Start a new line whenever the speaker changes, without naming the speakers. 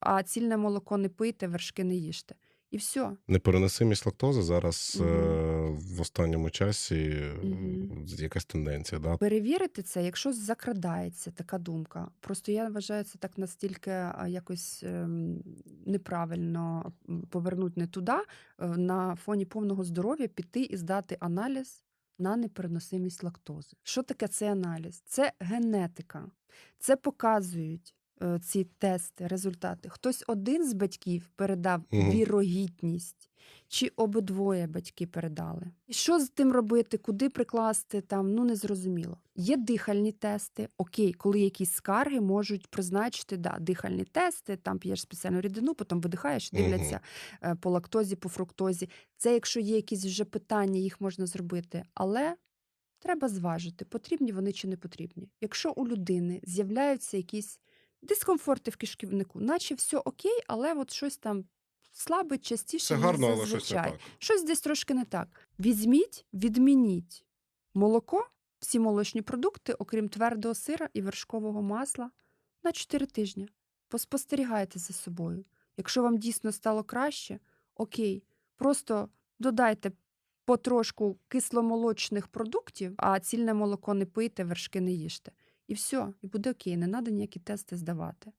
а цільне молоко не пийте, вершки не їжте. І все.
Непереносимість лактози зараз
Мгм.
е, в останньому часі е,
Мгм.
якась тенденція. Да?
Перевірити це, якщо закрадається така думка. Просто я вважаю це так настільки якось ем, неправильно м, повернуть не туди, е, на фоні повного здоров'я піти і здати аналіз на непереносимість лактози. Що таке цей аналіз? Це генетика. Це показують е, ці тести, результати. Хтось один з батьків передав
Мгм.
вірогідність, чи обидвоє батьки передали. І що з тим робити, куди прикласти там, ну не зрозуміло. Є дихальні тести. Окей, коли якісь скарги можуть призначити да, дихальні тести, там п'єш спеціальну рідину, потім видихаєш, дивляться е, по лактозі, по фруктозі. Це якщо є якісь вже питання, їх можна зробити. Але треба зважити, потрібні вони чи не потрібні. Якщо у людини з'являються якісь дискомфорти в кишківнику, наче все окей, але от щось там слабить частіше, ніж
гарно, але щось не так.
Щось десь трошки не так. Візьміть, відмініть молоко, всі молочні продукти, окрім твердого сира і вершкового масла, на 4 тижні. Поспостерігайте за собою. Якщо вам дійсно стало краще, окей, просто додайте потрошку кисломолочних продуктів, а цільне молоко не пийте, вершки не їжте. І все, і буде окей, не треба ніякі тести здавати.